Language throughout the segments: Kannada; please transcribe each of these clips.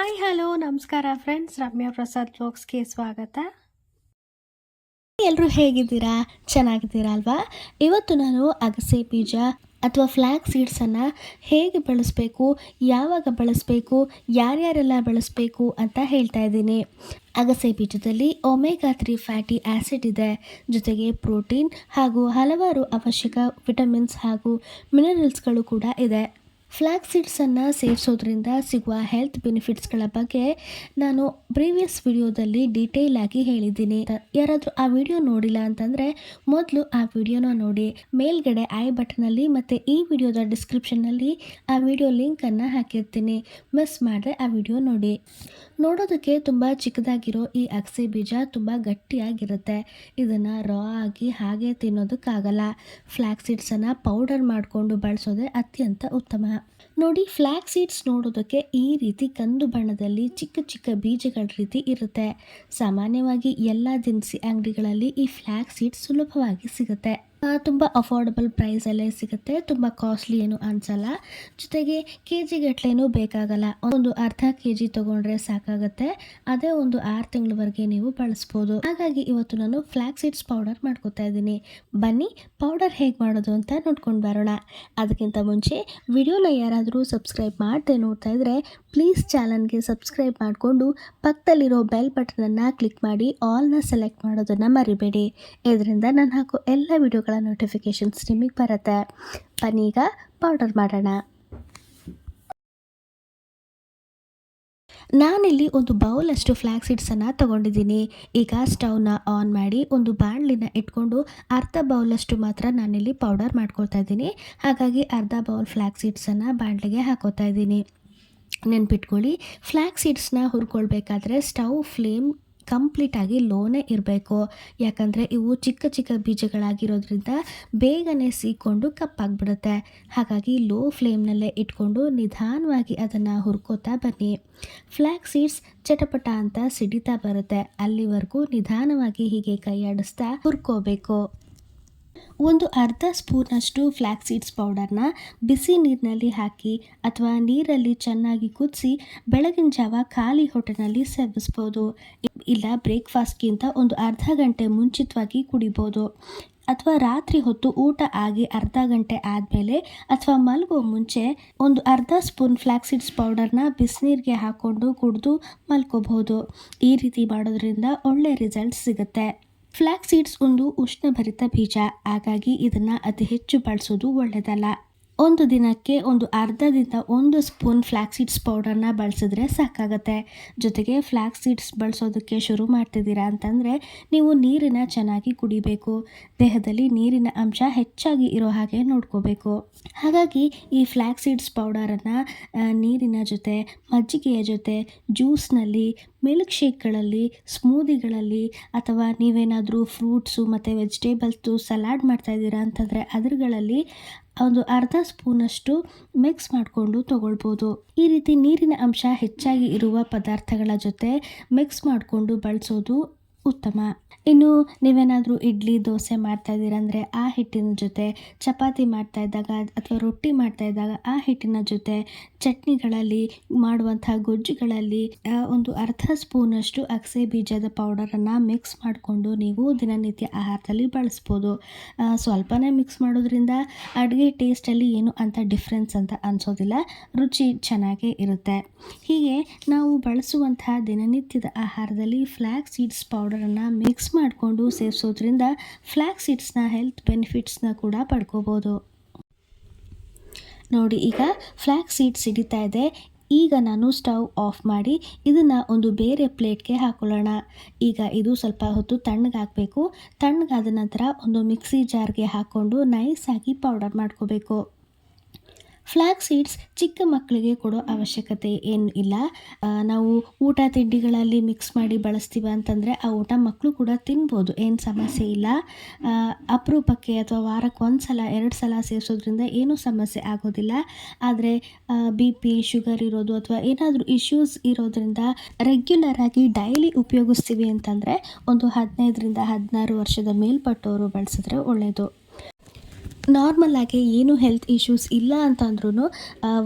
ಹಾಯ್ ಹಲೋ ನಮಸ್ಕಾರ ಫ್ರೆಂಡ್ಸ್ ರಮ್ಯಾ ಪ್ರಸಾದ್ ಬ್ಲಾಗ್ಸ್ಗೆ ಸ್ವಾಗತ. ಎಲ್ಲರೂ ಹೇಗಿದ್ದೀರಾ? ಚೆನ್ನಾಗಿದ್ದೀರಾ ಅಲ್ವಾ? ಇವತ್ತು ನಾನು ಅಗಸೆ ಬೀಜ ಅಥವಾ ಫ್ಲ್ಯಾಗ್ ಸೀಡ್ಸನ್ನು ಹೇಗೆ ಬಳಸಬೇಕು, ಯಾವಾಗ ಬಳಸಬೇಕು, ಯಾರ್ಯಾರೆಲ್ಲ ಬಳಸಬೇಕು ಅಂತ ಹೇಳ್ತಾ ಇದ್ದೀನಿ. ಅಗಸೆ ಬೀಜದಲ್ಲಿ ಒಮೆಗಾ ತ್ರೀ ಫ್ಯಾಟಿ ಆ್ಯಸಿಡ್ ಇದೆ. ಜೊತೆಗೆ ಪ್ರೋಟೀನ್ ಹಾಗೂ ಹಲವಾರು ಅವಶ್ಯಕ ವಿಟಮಿನ್ಸ್ ಹಾಗೂ ಮಿನರಲ್ಸ್ಗಳು ಕೂಡ ಇದೆ. ಫ್ಲ್ಯಾಕ್ ಸೀಡ್ಸನ್ನು ಸೇವಿಸೋದ್ರಿಂದ ಸಿಗುವ ಹೆಲ್ತ್ ಬೆನಿಫಿಟ್ಸ್ಗಳ ಬಗ್ಗೆ ನಾನು ಪ್ರೀವಿಯಸ್ ವಿಡಿಯೋದಲ್ಲಿ ಡೀಟೇಲ್ ಆಗಿ ಹೇಳಿದ್ದೀನಿ. ಯಾರಾದರೂ ಆ ವಿಡಿಯೋ ನೋಡಿಲ್ಲ ಅಂತಂದರೆ ಮೊದಲು ಆ ವಿಡಿಯೋನ ನೋಡಿ. ಮೇಲ್ಗಡೆ ಐ ಬಟನಲ್ಲಿ ಮತ್ತು ಈ ವಿಡಿಯೋದ ಡಿಸ್ಕ್ರಿಪ್ಷನ್ನಲ್ಲಿ ಆ ವಿಡಿಯೋ ಲಿಂಕನ್ನು ಹಾಕಿರ್ತೀನಿ. ಮಿಸ್ ಮಾಡಿದ್ರೆ ಆ ವಿಡಿಯೋ ನೋಡಿ. ನೋಡೋದಕ್ಕೆ ತುಂಬ ಚಿಕ್ಕದಾಗಿರೋ ಈ ಅಗಸೆ ಬೀಜ ತುಂಬ ಗಟ್ಟಿಯಾಗಿರುತ್ತೆ. ಇದನ್ನು ರಾ ಆಗಿ ಹಾಗೆ ತಿನ್ನೋದಕ್ಕಾಗಲ್ಲ. ಫ್ಲ್ಯಾಕ್ ಸೀಡ್ಸನ್ನು ಪೌಡರ್ ಮಾಡಿಕೊಂಡು ಬಳಸೋದೇ ಅತ್ಯಂತ ಉತ್ತಮ. ನೋಡಿ ಫ್ಲ್ಯಾಕ್ ಸೀಡ್ಸ್ ನೋಡೋದಕ್ಕೆ ಈ ರೀತಿ ಕಂದು ಬಣ್ಣದಲ್ಲಿ ಚಿಕ್ಕ ಚಿಕ್ಕ ಬೀಜಗಳ ರೀತಿ ಇರುತ್ತೆ. ಸಾಮಾನ್ಯವಾಗಿ ಎಲ್ಲ ದಿನಸಿ ಅಂಗಡಿಗಳಲ್ಲಿ ಈ ಫ್ಲ್ಯಾಕ್ ಸೀಡ್ಸ್ ಸುಲಭವಾಗಿ ಸಿಗುತ್ತೆ. ತುಂಬ ಅಫೋರ್ಡಬಲ್ ಪ್ರೈಸಲ್ಲೇ ಸಿಗುತ್ತೆ, ತುಂಬ ಕಾಸ್ಟ್ಲಿ ಏನು ಅನಿಸಲ್ಲ. ಜೊತೆಗೆ ಕೆ ಜಿಗಟ್ಲೆನೂ ಬೇಕಾಗಲ್ಲ. ಒಂದು ಅರ್ಧ ಕೆ ಜಿ ತೊಗೊಂಡ್ರೆ ಸಾಕಾಗುತ್ತೆ. ಅದೇ ಒಂದು ಆರು ತಿಂಗಳವರೆಗೆ ನೀವು ಬಳಸ್ಬೋದು. ಹಾಗಾಗಿ ಇವತ್ತು ನಾನು ಫ್ಲ್ಯಾಕ್ ಸೀಡ್ಸ್ ಪೌಡರ್ ಮಾಡ್ಕೊತಾ ಇದ್ದೀನಿ. ಬನ್ನಿ ಪೌಡರ್ ಹೇಗೆ ಮಾಡೋದು ಅಂತ ನೋಡ್ಕೊಂಡು ಬರೋಣ. ಅದಕ್ಕಿಂತ ಮುಂಚೆ ವಿಡಿಯೋನ ಯಾರಾದರೂ ಸಬ್ಸ್ಕ್ರೈಬ್ ಮಾಡದೆ ನೋಡ್ತಾ ಇದ್ದರೆ ಪ್ಲೀಸ್ ಚಾನಲ್ಗೆ ಸಬ್ಸ್ಕ್ರೈಬ್ ಮಾಡಿಕೊಂಡು ಪಕ್ಕದಲ್ಲಿರೋ ಬೆಲ್ ಬಟನನ್ನು ಕ್ಲಿಕ್ ಮಾಡಿ ಆಲ್ನ ಸೆಲೆಕ್ಟ್ ಮಾಡೋದನ್ನು ಮರಿಬೇಡಿ. ಇದರಿಂದ ನಾನು ಹಾಕೋ ಎಲ್ಲ ವಿಡಿಯೋಗಳ ನೋಟಿಫಿಕೇಷನ್ಸ್ ನಿಮಗೆ ಬರುತ್ತೆ. ಬನ್ನೀಗ ಪೌಡರ್ ಮಾಡೋಣ. ನಾನಿಲ್ಲಿ ಒಂದು ಬೌಲಷ್ಟು ಫ್ಲ್ಯಾಕ್ ಸೀಡ್ಸನ್ನು ತೊಗೊಂಡಿದ್ದೀನಿ. ಈಗ ಸ್ಟವ್ನ ಆನ್ ಮಾಡಿ ಒಂದು ಬಾಣಲಿನ ಇಟ್ಕೊಂಡು ಅರ್ಧ ಬೌಲಷ್ಟು ಮಾತ್ರ ನಾನಿಲ್ಲಿ ಪೌಡರ್ ಮಾಡ್ಕೊಳ್ತಾ ಇದ್ದೀನಿ. ಹಾಗಾಗಿ ಅರ್ಧ ಬೌಲ್ ಫ್ಲ್ಯಾಕ್ ಸೀಡ್ಸನ್ನು ಬಾಣಲಿಗೆ ಹಾಕೋತಾ ಇದ್ದೀನಿ. ನೆನ್ಪಿಟ್ಕೊಳ್ಳಿ ಫ್ಲ್ಯಾಕ್ ಸೀಡ್ಸ್ನ ಹುರ್ಕೊಳ್ಬೇಕಾದ್ರೆ ಸ್ಟವ್ ಫ್ಲೇಮ್ ಕಂಪ್ಲೀಟಾಗಿ ಲೋನೇ ಇರಬೇಕು. ಯಾಕಂದರೆ ಇವು ಚಿಕ್ಕ ಚಿಕ್ಕ ಬೀಜಗಳಾಗಿರೋದ್ರಿಂದ ಬೇಗನೆ ಸೀಕೊಂಡು ಕಪ್ಪಾಗ್ಬಿಡುತ್ತೆ. ಹಾಗಾಗಿ ಲೋ ಫ್ಲೇಮ್ನಲ್ಲೇ ಇಟ್ಕೊಂಡು ನಿಧಾನವಾಗಿ ಅದನ್ನು ಹುರ್ಕೋತಾ ಬನ್ನಿ. ಫ್ಲ್ಯಾಕ್ ಸೀಡ್ಸ್ ಚಟಪಟ ಅಂತ ಸಿಡಿತಾ ಬರುತ್ತೆ. ಅಲ್ಲಿವರೆಗೂ ನಿಧಾನವಾಗಿ ಹೀಗೆ ಕೈಯಾಡಿಸ್ತಾ ಹುರ್ಕೋಬೇಕು. ಒಂದು ಅರ್ಧ ಸ್ಪೂನಷ್ಟು ಫ್ಲ್ಯಾಕ್ ಸೀಡ್ಸ್ ಪೌಡರ್ನ ಬಿಸಿ ನೀರಿನಲ್ಲಿ ಹಾಕಿ ಅಥವಾ ನೀರಲ್ಲಿ ಚೆನ್ನಾಗಿ ಕುದಿಸಿ ಬೆಳಗಿನ ಜಾವ ಖಾಲಿ ಹೊಟ್ಟೆನಲ್ಲಿ ಸೇವಿಸ್ಬೋದು. ಇಲ್ಲ ಬ್ರೇಕ್ಫಾಸ್ಟ್ಗಿಂತ ಒಂದು ಅರ್ಧ ಗಂಟೆ ಮುಂಚಿತವಾಗಿ ಕುಡಿಬೋದು. ಅಥವಾ ರಾತ್ರಿ ಹೊತ್ತು ಊಟ ಆಗಿ ಅರ್ಧ ಗಂಟೆ ಆದಮೇಲೆ ಅಥವಾ ಮಲಗುವ ಮುಂಚೆ ಒಂದು ಅರ್ಧ ಸ್ಪೂನ್ ಫ್ಲ್ಯಾಕ್ ಸೀಡ್ಸ್ ಪೌಡರ್ನ ಬಿಸಿನೀರಿಗೆ ಹಾಕ್ಕೊಂಡು ಕುಡಿದು ಮಲ್ಕೋಬಹುದು ಈ ರೀತಿ ಮಾಡೋದ್ರಿಂದ ಒಳ್ಳೆ ರಿಸಲ್ಟ್ ಸಿಗುತ್ತೆ. ಫ್ಲ್ಯಾಕ್ ಸೀಡ್ಸ್ ಒಂದು ಉಷ್ಣಭರಿತ ಬೀಜ. ಹಾಗಾಗಿ ಇದನ್ನು ಅತಿ ಹೆಚ್ಚು ಬಳಸೋದು ಒಳ್ಳೆಯದಲ್ಲ ಒಂದು ದಿನಕ್ಕೆ ಒಂದು ಅರ್ಧದಿಂದ ಒಂದು ಸ್ಪೂನ್ ಫ್ಲ್ಯಾಕ್ ಸೀಡ್ಸ್ ಪೌಡರ್ನ ಬಳಸಿದ್ರೆ ಸಾಕಾಗುತ್ತೆ. ಜೊತೆಗೆ ಫ್ಲ್ಯಾಕ್ ಸೀಡ್ಸ್ ಬಳಸೋದಕ್ಕೆ ಶುರು ಮಾಡ್ತಿದ್ದೀರಾ ಅಂತಂದರೆ ನೀವು ನೀರನ್ನು ಚೆನ್ನಾಗಿ ಕುಡಿಬೇಕು. ದೇಹದಲ್ಲಿ ನೀರಿನ ಅಂಶ ಹೆಚ್ಚಾಗಿ ಇರೋ ಹಾಗೆ ನೋಡ್ಕೋಬೇಕು. ಹಾಗಾಗಿ ಈ ಫ್ಲ್ಯಾಕ್ ಸೀಡ್ಸ್ ಪೌಡರನ್ನು ನೀರಿನ ಜೊತೆ, ಮಜ್ಜಿಗೆಯ ಜೊತೆ ಜ್ಯೂಸ್ನಲ್ಲಿ ಮಿಲ್ಕ್ ಶೇಕ್ಗಳಲ್ಲಿ ಸ್ಮೂದಿಗಳಲ್ಲಿ ಅಥವಾ ನೀವೇನಾದರೂ ಫ್ರೂಟ್ಸು ಮತ್ತು ವೆಜಿಟೇಬಲ್ಸು ಸಲಾಡ್ ಮಾಡ್ತಾ ಇದ್ದೀರಾ ಅಂತಂದರೆ ಅದರುಗಳಲ್ಲಿ ಒಂದು ಅರ್ಧ ಸ್ಪೂನಷ್ಟು ಮಿಕ್ಸ್ ಮಾಡಿಕೊಂಡು ತಗೊಳ್ಬೋದು. ಈ ರೀತಿ ನೀರಿನ ಅಂಶ ಹೆಚ್ಚಾಗಿ ಇರುವ ಪದಾರ್ಥಗಳ ಜೊತೆ ಮಿಕ್ಸ್ ಮಾಡಿಕೊಂಡು ಬಳಸೋದು ಉತ್ತಮ. ಇನ್ನು ನೀವೇನಾದರೂ ಇಡ್ಲಿ, ದೋಸೆ ಮಾಡ್ತಾ ಇದ್ದೀರಾ ಅಂದರೆ ಆ ಹಿಟ್ಟಿನ ಜೊತೆ, ಚಪಾತಿ ಮಾಡ್ತಾ ಇದ್ದಾಗ ಅಥವಾ ರೊಟ್ಟಿ ಮಾಡ್ತಾ ಇದ್ದಾಗ ಆ ಹಿಟ್ಟಿನ ಜೊತೆ ಚಟ್ನಿಗಳಲ್ಲಿ ಮಾಡುವಂಥ ಗೊಜ್ಜುಗಳಲ್ಲಿ ಒಂದು ಅರ್ಧ ಸ್ಪೂನಷ್ಟು ಅಗಸೆ ಬೀಜದ ಪೌಡರನ್ನು ಮಿಕ್ಸ್ ಮಾಡಿಕೊಂಡು ನೀವು ದಿನನಿತ್ಯ ಆಹಾರದಲ್ಲಿ ಬಳಸ್ಬೋದು. ಸ್ವಲ್ಪನೇ ಮಿಕ್ಸ್ ಮಾಡೋದ್ರಿಂದ ಅಡುಗೆ ಟೇಸ್ಟಲ್ಲಿ ಏನು ಅಂತ ಡಿಫ್ರೆನ್ಸ್ ಅಂತ ಅನಿಸೋದಿಲ್ಲ. ರುಚಿ ಚೆನ್ನಾಗೇ ಇರುತ್ತೆ. ಹೀಗೆ ನಾವು ಬಳಸುವಂತಹ ದಿನನಿತ್ಯದ ಆಹಾರದಲ್ಲಿ ಫ್ಲ್ಯಾಕ್ ಸೀಡ್ಸ್ ಪೌಡರನ್ನು ಮಿಕ್ಸ್ ಮಾಡಿಕೊಂಡು ಸೇವಿಸೋದ್ರಿಂದ ಫ್ಲ್ಯಾಕ್ಸ್ ಸೀಡ್ಸ್ನ ಹೆಲ್ತ್ ಬೆನಿಫಿಟ್ಸ್ನ ಕೂಡ ಪಡ್ಕೋಬೋದು. ನೋಡಿ, ಈಗ ಫ್ಲ್ಯಾಕ್ಸ್ ಸೀಡ್ಸ್ ಹಿಡಿತಾ ಇದೆ. ಈಗ ನಾನು ಸ್ಟವ್ ಆಫ್ ಮಾಡಿ ಇದನ್ನು ಒಂದು ಬೇರೆ ಪ್ಲೇಟ್ಗೆ ಹಾಕೊಳ್ಳೋಣ. ಈಗ ಇದು ಸ್ವಲ್ಪ ಹೊತ್ತು ತಣ್ಣಗಾಕಬೇಕು ತಣ್ಣಗಾದ ನಂತರ ಒಂದು ಮಿಕ್ಸಿ ಜಾರ್ಗೆ ಹಾಕ್ಕೊಂಡು ನೈಸಾಗಿ ಪೌಡರ್ ಮಾಡ್ಕೋಬೇಕು. ಫ್ಲ್ಯಾಕ್ ಸೀಡ್ಸ್ ಚಿಕ್ಕ ಮಕ್ಕಳಿಗೆ ಕೊಡೋ ಅವಶ್ಯಕತೆ ಏನು ಇಲ್ಲ. ನಾವು ಊಟ ತಿಂಡಿಗಳಲ್ಲಿ ಮಿಕ್ಸ್ ಮಾಡಿ ಬಳಸ್ತೀವ ಅಂತಂದರೆ ಆ ಊಟ ಮಕ್ಕಳು ಕೂಡ ತಿನ್ಬೋದು, ಏನು ಸಮಸ್ಯೆ ಇಲ್ಲ. ಅಪರೂಪಕ್ಕೆ ಅಥವಾ ವಾರಕ್ಕೆ ಒಂದು ಸಲ, ಎರಡು ಸಲ ಸೇರಿಸೋದ್ರಿಂದ ಏನೂ ಸಮಸ್ಯೆ ಆಗೋದಿಲ್ಲ. ಆದರೆ ಬಿ ಪಿ ಶುಗರ್ ಇರೋದು ಅಥವಾ ಏನಾದರೂ ಇಶ್ಯೂಸ್ ಇರೋದ್ರಿಂದ ರೆಗ್ಯುಲರ್ ಆಗಿ ಡೈಲಿ ಉಪಯೋಗಿಸ್ತೀವಿ ಅಂತಂದರೆ ಒಂದು ಹದಿನೈದರಿಂದ ಹದಿನಾರು ವರ್ಷದ ಮೇಲ್ಪಟ್ಟವರು ಬಳಸಿದ್ರೆ ಒಳ್ಳೆಯದು ನಾರ್ಮಲ್ ಆಗಿ ಏನು ಹೆಲ್ತ್ ಇಶ್ಯೂಸ್ ಇಲ್ಲ ಅಂತಂದ್ರೂ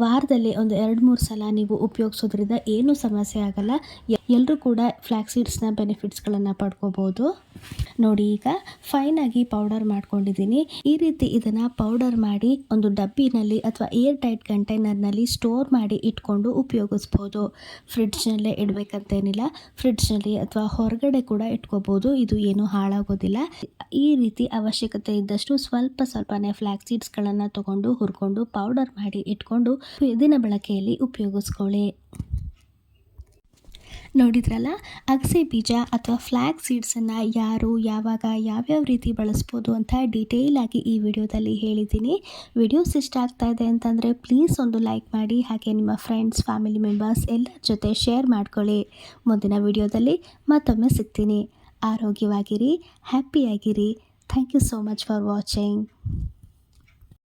ವಾರದಲ್ಲಿ ಒಂದು ಎರಡು ಮೂರು ಸಲ ನೀವು ಉಪಯೋಗಿಸೋದ್ರಿಂದ ಏನು ಸಮಸ್ಯೆ ಆಗಲ್ಲ. ಎಲ್ಲರೂ ಕೂಡ ಫ್ಲ್ಯಾಕ್ಸೀಡ್ಸ್ನ ಬೆನಿಫಿಟ್ಸ್ಗಳನ್ನು ಪಡ್ಕೋಬೋದು. ನೋಡಿ ಈಗ ಫೈನ್ ಆಗಿ ಪೌಡರ್ ಮಾಡ್ಕೊಂಡಿದ್ದೀನಿ. ಈ ರೀತಿ ಇದನ್ನು ಪೌಡರ್ ಮಾಡಿ ಒಂದು ಡಬ್ಬಿನಲ್ಲಿ ಅಥವಾ ಏರ್ ಟೈಟ್ ಕಂಟೈನರ್ನಲ್ಲಿ ಸ್ಟೋರ್ ಮಾಡಿ ಇಟ್ಕೊಂಡು ಉಪಯೋಗಿಸ್ಬೋದು. ಫ್ರಿಡ್ಜ್ನಲ್ಲೇ ಇಡಬೇಕಂತೇನಿಲ್ಲ. ಫ್ರಿಡ್ಜ್ನಲ್ಲಿ ಅಥವಾ ಹೊರಗಡೆ ಕೂಡ ಇಟ್ಕೋಬೋದು. ಇದು ಏನು ಹಾಳಾಗೋದಿಲ್ಲ. ಈ ರೀತಿ ಅವಶ್ಯಕತೆ ಇದ್ದಷ್ಟು ಸ್ವಲ್ಪ ಸ್ವಲ್ಪನೇ ಫ್ಲ್ಯಾಕ್ ಸೀಡ್ಸ್ಗಳನ್ನು ತಗೊಂಡು ಹುರ್ಕೊಂಡು ಪೌಡರ್ ಮಾಡಿ ಇಟ್ಕೊಂಡು ದಿನ ಬಳಕೆಯಲ್ಲಿ ಉಪಯೋಗಿಸ್ಕೊಳ್ಳಿ. ನೋಡಿದ್ರಲ್ಲ, ಅಗಸೆ ಬೀಜ ಅಥವಾ ಫ್ಲ್ಯಾಕ್ ಸೀಡ್ಸನ್ನು ಯಾರು, ಯಾವಾಗ, ಯಾವ್ಯಾವ ರೀತಿ ಬಳಸ್ಬೋದು ಅಂತ ಡೀಟೇಲ್ ಆಗಿ ಈ ವಿಡಿಯೋದಲ್ಲಿ ಹೇಳಿದ್ದೀನಿ. ವಿಡಿಯೋಸ್ ಇಷ್ಟ ಆಗ್ತಾ ಇದೆ ಅಂತಂದರೆ ಪ್ಲೀಸ್ ಒಂದು ಲೈಕ್ ಮಾಡಿ, ಹಾಗೆ ನಿಮ್ಮ ಫ್ರೆಂಡ್ಸ್ ಫ್ಯಾಮಿಲಿ ಮೆಂಬರ್ಸ್ ಎಲ್ಲರ ಜೊತೆ ಶೇರ್ ಮಾಡ್ಕೊಳ್ಳಿ. ಮುಂದಿನ ವಿಡಿಯೋದಲ್ಲಿ ಮತ್ತೊಮ್ಮೆ ಸಿಗ್ತೀನಿ. ಆರೋಗ್ಯವಾಗಿರಿ ಹ್ಯಾಪಿಯಾಗಿರಿ thank you so much for watching